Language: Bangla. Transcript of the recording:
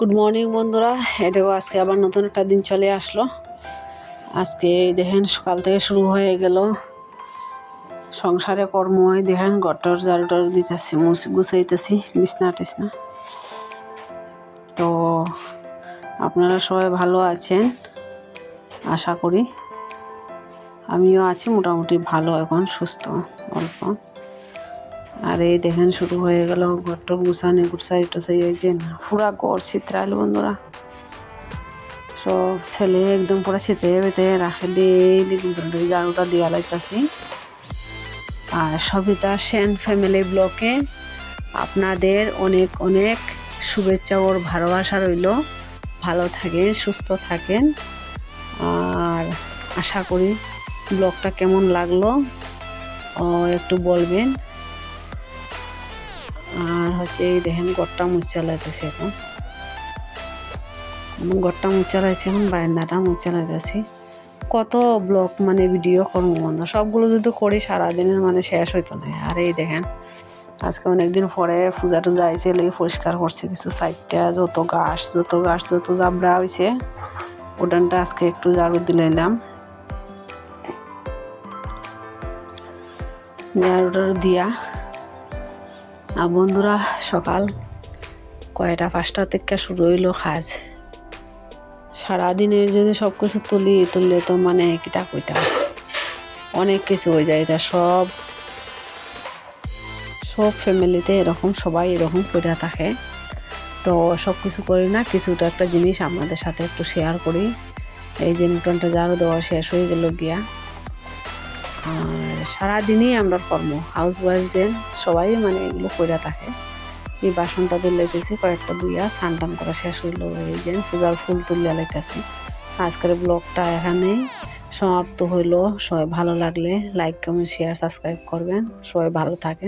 গুড মর্নিং বন্ধুরা। এটাও আজকে আবার নতুন একটা দিন চলে আসলো। আজকে দেখেন, সকাল থেকে শুরু হয়ে গেল। সংসারে কর্ম হয়, দেখেন গটর জারুটার দিতেছি গুছাইতেছি, বিছনা টিছনা। তো আপনারা সবাই ভালো আছেন? আশা করি। আমিও আছি, মোটামুটি ভালো, এখন সুস্থ, অল্প। আর এই দেখেন, শুরু হয়ে গেল ঘরটা গুছানি গুছাই টুসাই, এই যে পুরা গড় চিত্রাইল বন্ধুরা। সব ছেলে একদম পুরো শীতে বেতে রাখে ডেইলি কিন্তু জারুটা দেওয়া লাগতেছি আর সবিতা সেন ফ্যামিলি ব্লকে আপনাদের অনেক অনেক শুভেচ্ছা ওর ভালোবাসা রইল। ভালো থাকেন, সুস্থ থাকেন। আর আশা করি ব্লগটা কেমন লাগল একটু বলবেন। হচ্ছে এই দেখেন গড়টা মুচা লাইতেছে এখন। গড়টা মুচা লাইছে এখন, বারান্দাটা মুচা লাইতেছি কত ব্লগ মানে ভিডিও করব বন্ধ? সবগুলো যদি করি, সারাদিনের মানে শেষ হইতো না। আর এই দেখেন, আজকে অনেকদিন পরে পূজা টুজা আইছে, লেগে পরিষ্কার করছে কিছু সাইডটা, যত গাছ যত গাছ যত জাবড়া হয়েছে উডানটা আজকে একটু ঝাড়ু দিলাম ঝাড়ুটা দিয়া আর বন্ধুরা, সকাল কয়টা? পাঁচটা থেকে শুরু হইল কাজ। সারাদিনের যদি সব কিছু তুলি, তুললে তো মানে কিতা কইতা? অনেক কিছু হয়ে যায়, এটা সব সব ফ্যামিলিতে এরকম, সবাই এরকম করে থাকে। তো সব কিছু করি না কিছুটা একটা জিনিস আপনাদের সাথে একটু শেয়ার করি। এই যে নিউটনটা ঝাড়ু দেওয়া শেষ হয়ে গেল গিয়া। আর সারাদিনই আমরা কর্ম হাউস ওয়াইফ যে সবাই মানে এগুলো করে থাকে। এই বাসনটা তুলে দিয়েছি কয়েকটা দুইয়া সানটান টান করা শেষ হইল, এই যে পূজার ফুল তুলিয়া লাইতেছি। আজকের ব্লগটা এখানেই সমাপ্ত হইল। সবাই ভালো লাগলে লাইক কমেন্ট শেয়ার সাবস্ক্রাইব করবেন। সবাই ভালো থাকেন।